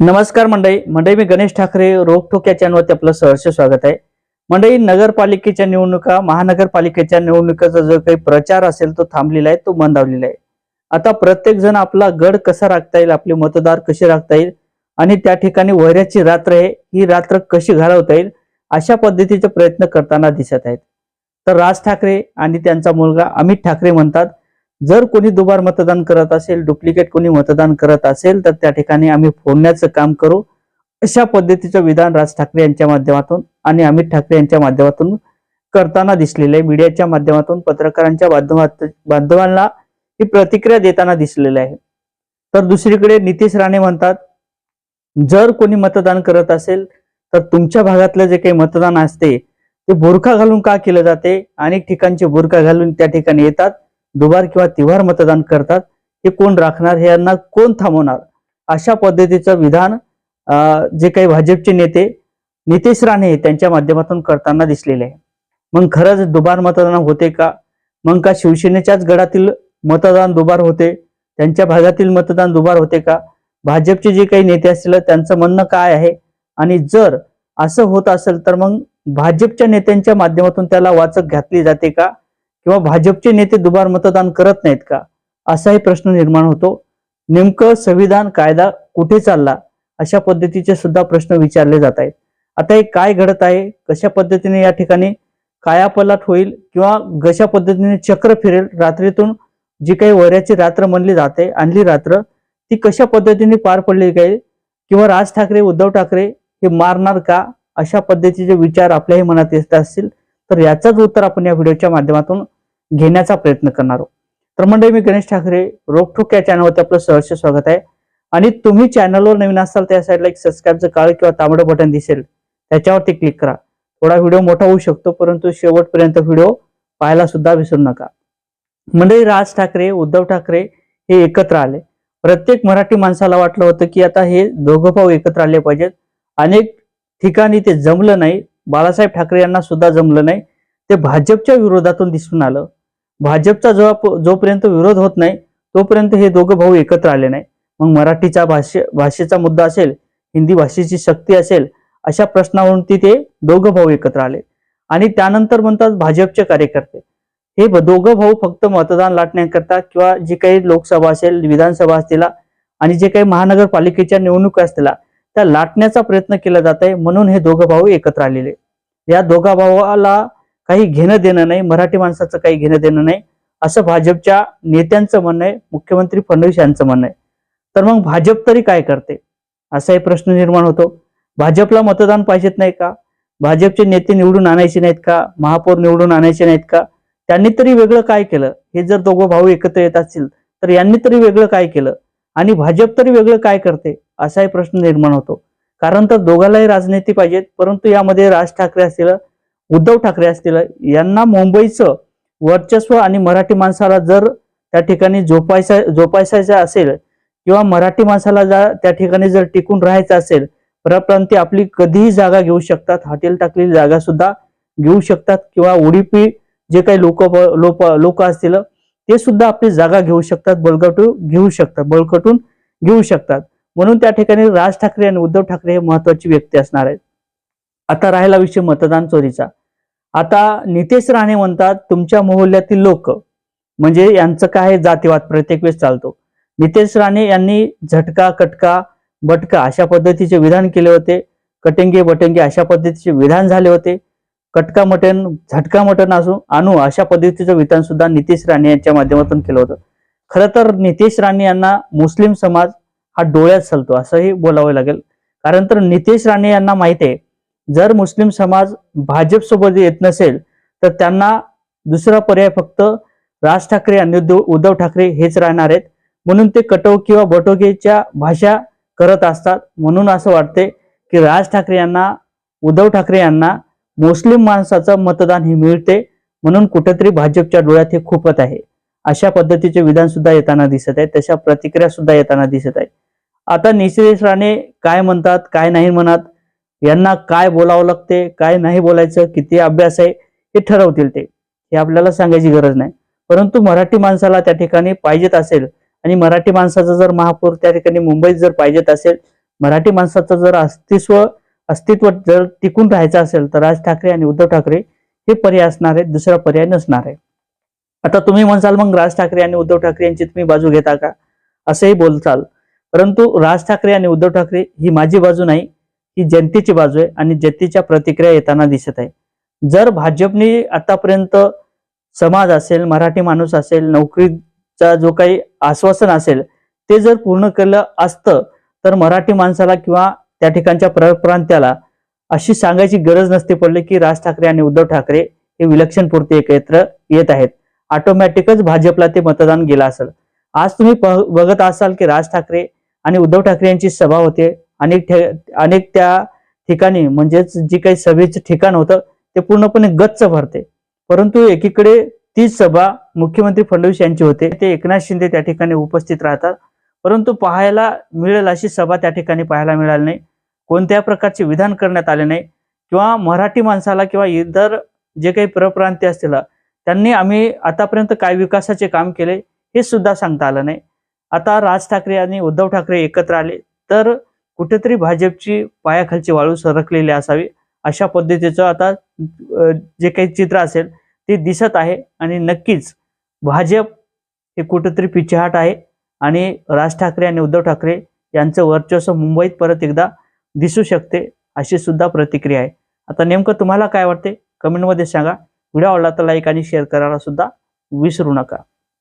नमस्कार मंडळी. मंडळी मी गणेश ठाकरे रोखोक या चॅनलवरती आपलं सहर्ष स्वागत आहे. मंडळी नगरपालिकेच्या निवडणुका महानगरपालिकेच्या निवडणुकाचा जो काही प्रचार असेल तो थांबलेला आहे तो मंदावलेला आहे. आता प्रत्येक जण आपला गड कसा राखता येईल आपले मतदार कसे राखता येईल आणि त्या ठिकाणी वैऱ्याची रात्र आहे ही रात्र कशी घालवता येईल अशा पद्धतीचे प्रयत्न करताना दिसत आहेत. तर राज ठाकरे आणि त्यांचा मुलगा अमित ठाकरे म्हणतात जर कोणी दुबार मतदान करत असेल डुप्लिकेट कोणी मतदान करत असेल तर त्या ठिकाणी आम्ही फोडण्याचं काम करू. अशा पद्धतीचं विधान राज ठाकरे यांच्या माध्यमातून आणि अमित ठाकरे यांच्या माध्यमातून करताना दिसलेलं आहे. मीडियाच्या माध्यमातून पत्रकारांच्या बांधवांना ही प्रतिक्रिया देताना दिसलेलं आहे. तर दुसरीकडे नितीश राणे म्हणतात जर कोणी मतदान करत असेल तर तुमच्या भागातलं जे काही मतदान असते ते बुरखा घालून का केलं जाते? अनेक ठिकाणचे बुरखा घालून त्या ठिकाणी येतात. दुबार किंवा तिवार मतदान करतात हे कोण राखणार हे यांना कोण थांबवणार? अशा पद्धतीचं विधान जे काही भाजपचे नेते नितेश राणे त्यांच्या माध्यमातून करताना दिसलेले आहे. मग खरंच दुबार मतदान होते का? मग का शिवसेनेच्याच गडातील मतदान दुबार होते? त्यांच्या भागातील मतदान दुबार होते का? भाजपचे जे काही नेते असतील त्यांचं म्हणणं काय आहे? आणि जर असं होत असेल तर मग भाजपच्या नेत्यांच्या माध्यमातून त्याला वाचक घातली जाते का? किंवा भाजपचे नेते दुबार मतदान करत नाहीत का? असाही प्रश्न निर्माण होतो. नेमकं संविधान कायदा कुठे चालला? अशा पद्धतीचे सुद्धा प्रश्न विचारले जात आहेत. आता हे काय घडत आहे? कशा पद्धतीने या ठिकाणी कायापलाट होईल किंवा कशा पद्धतीने चक्र फिरेल? रात्रीतून जी काही वऱ्याची रात्र म्हणली जाते आणली रात्र ती कशा पद्धतीने पार पडली जाईल किंवा राज ठाकरे उद्धव ठाकरे हे मारणार का? अशा पद्धतीचे विचार आपल्याही मनात येत असतील. तर याचंच उत्तर आपण या व्हिडिओच्या माध्यमातून घेण्याचा प्रयत्न करणार आहोत. तर मंडळी मी गणेश ठाकरे रोखोक या चॅनलवरती आपलं सहर्ष स्वागत आहे. आणि तुम्ही चॅनलवर नवीन असाल त्या साईडला एक सबस्क्राईबचं काळ किंवा तांबडं बटन दिसेल. त्याच्यावरती क्लिक करा. थोडा व्हिडिओ मोठा होऊ शकतो परंतु शेवटपर्यंत व्हिडिओ पाहायला सुद्धा विसरू नका. मंडळी राज ठाकरे उद्धव ठाकरे हे एकत्र आले. प्रत्येक मराठी माणसाला वाटलं होतं की आता हे दोघं भाऊ एकत्र आले पाहिजेत. अनेक ठिकाणी ते जमलं नाही. बाळासाहेब ठाकरे यांना सुद्धा जमलं नाही. ते भाजपच्या विरोधातून दिसून आलं. भाजपचा जो जोपर्यंत विरोध होत नाही तोपर्यंत हे दोघं भाऊ एकत्र आले नाही मग मराठीचा भाषे भाषेचा मुद्दा असेल हिंदी भाषेची शक्ती असेल अशा प्रश्नावरून ते दोघं भाऊ एकत्र आले. आणि त्यानंतर म्हणतात भाजपचे कार्यकर्ते. हे दोघं भाऊ फक्त मतदान लाटण्याकरता किंवा जे काही लोकसभा असेल विधानसभा असतील आणि जे काही महानगरपालिकेच्या निवडणुका असतील त्या लाटण्याचा प्रयत्न केला जात आहे म्हणून हे दोघं भाऊ एकत्र आलेले. या दोघा भावाला काही घेणं देणं नाही मराठी माणसाचं काही घेणं देणं नाही असं भाजपच्या नेत्यांचं म्हणणं आहे मुख्यमंत्री फडणवीस यांचं म्हणणं आहे. तर मग भाजप तरी काय करते? असाही प्रश्न निर्माण होतो. भाजपला मतदान पाहिजेत नाही का? भाजपचे नेते निवडून आणायचे नाहीत का? महापौर निवडून आणायचे नाहीत का? त्यांनी तरी वेगळं काय केलं? हे जर दोघं भाऊ एकत्र येत असतील तर यांनी तरी वेगळं काय केलं? आणि भाजप तरी वेगळं काय करते? असाही प्रश्न निर्माण होतो. कारण तर दोघांनाही राजनीती पाहिजेत परंतु यामध्ये राज ठाकरे असतील उद्धव ठाकरे असतील यांना मुंबईचं वर्चस्व आणि मराठी माणसाला जर त्या ठिकाणी जोपायचा जोपासायचं असेल किंवा मराठी माणसाला जर त्या ठिकाणी जर टिकून राहायचं असेल परप्रांती आपली कधीही जागा घेऊ शकतात हॉटेल टाकलेली जागा सुद्धा घेऊ शकतात किंवा उडीपी जे काही लोक लोक लोक असतील ते सुद्धा आपली जागा घेऊ शकतात बळकटू घेऊ शकतात बळकटून घेऊ शकतात. म्हणून त्या ठिकाणी राज ठाकरे आणि उद्धव ठाकरे हे महत्वाची व्यक्ती असणार आहेत. आता राहिला विषय मतदान चोरीचा. आता नितेश राणे म्हणतात तुमच्या मोहल्ल्यातील लोक म्हणजे यांचं काय जातीवाद प्रत्येक वेळेस चालतो. नितेश राणे यांनी झटका कटका बटका अशा पद्धतीचे विधान केले होते. कटेंगे बटेंगे अशा पद्धतीचे विधान झाले होते. कटका मटन झटका मटन असू आणू अशा पद्धतीचं विधान सुद्धा नितेश राणे यांच्या माध्यमातून केलं होतं. खरं तर नितेश राणे यांना मुस्लिम समाज हा डोळ्यात चालतो असंही बोलावं लागेल. कारण तर नितेश राणे यांना माहिती आहे जर मुस्लिम समाज भाजपसोबत येत नसेल तर त्यांना दुसरा पर्याय फक्त राज ठाकरे आणि उद्धव उद्धव ठाकरे हेच राहणार आहेत. म्हणून ते कटो किंवा बटोकेच्या भाषा करत असतात. म्हणून असं वाटते की राज ठाकरे यांना उद्धव ठाकरे यांना मुस्लिम माणसाचं मतदान हे मिळते. म्हणून कुठेतरी भाजपच्या डोळ्यात हे खूपत आहे. अशा पद्धतीचे विधान सुद्धा येताना दिसत आहे. तशा प्रतिक्रिया सुद्धा येताना दिसत आहे. आता निशिदेश राणे काय म्हणतात काय नाही म्हणत? यांना काय बोलावं लागते काय नाही बोलायचं किती अभ्यास आहे हे ठरवतील ते. हे आपल्याला सांगायची गरज नाही. परंतु मराठी माणसाला त्या ठिकाणी पाहिजेत असेल आणि मराठी माणसाचा जर महापौर त्या ठिकाणी मुंबईत जर पाहिजेत असेल मराठी माणसाचं जर अस्तित्व अस्तित्व जर टिकून राहायचं असेल तर राज ठाकरे आणि उद्धव ठाकरे हे पर्याय असणार आहे दुसरा पर्याय नसणार आहे. आता तुम्ही म्हणसाल मग राज ठाकरे आणि उद्धव ठाकरे यांची तुम्ही बाजू घेता का? असंही बोलचाल परंतु राज ठाकरे आणि उद्धव ठाकरे ही माझी बाजू नाही. ही जनतेची बाजू आहे आणि जनतेच्या प्रतिक्रिया येताना दिसत आहे. जर भाजपने आतापर्यंत समाज असेल मराठी माणूस असेल नोकरीचा जो काही आश्वासन असेल ते जर पूर्ण केलं असतं तर मराठी माणसाला किंवा त्या ठिकाणच्या परप्रांत्याला अशी सांगायची गरज नसते पडली की राज ठाकरे आणि उद्धव ठाकरे हे विलक्षण पुरते एकत्र येत आहेत. ऑटोमॅटिकच भाजपला ते मतदान गेलं असेल. आज तुम्ही बघत असाल की राज ठाकरे आणि उद्धव ठाकरे यांची सभा होते. अनेक अनेक त्या ठिकाणी म्हणजेच जी काही सभेचं ठिकाण होतं ते पूर्णपणे गच्च भरते. परंतु एकीकडे तीच सभा मुख्यमंत्री फडणवीस यांची होते. ते एकनाथ शिंदे त्या ठिकाणी उपस्थित राहतात. परंतु पाहायला मिळेल अशी सभा त्या ठिकाणी पाहायला मिळाली नाही. कोणत्या प्रकारचे विधान करण्यात आले नाही. किंवा मराठी माणसाला किंवा इतर जे काही प्रप्रांती असतील त्यांनी आम्ही आतापर्यंत काय विकासाचे काम केले हे सुद्धा सांगता आलं नाही. आता राज ठाकरे आणि उद्धव ठाकरे एकत्र आले तर कुठेतरी भाजपची पायाखालची वाळू सरकलेली असावी अशा पद्धतीचं आता जे काही चित्र असेल ते दिसत आहे आणि नक्कीच भाजप हे कुठेतरी पिछेहाट आहे आणि राज ठाकरे आणि उद्धव ठाकरे यांचं वर्चस्व मुंबईत परत एकदा दिसू शकते अशी सुद्धा प्रतिक्रिया आहे. आता नेमकं तुम्हाला काय वाटते? कमेंटमध्ये सांगा. व्हिडिओ आवडला तर लाईक आणि शेअर करायला सुद्धा विसरू नका.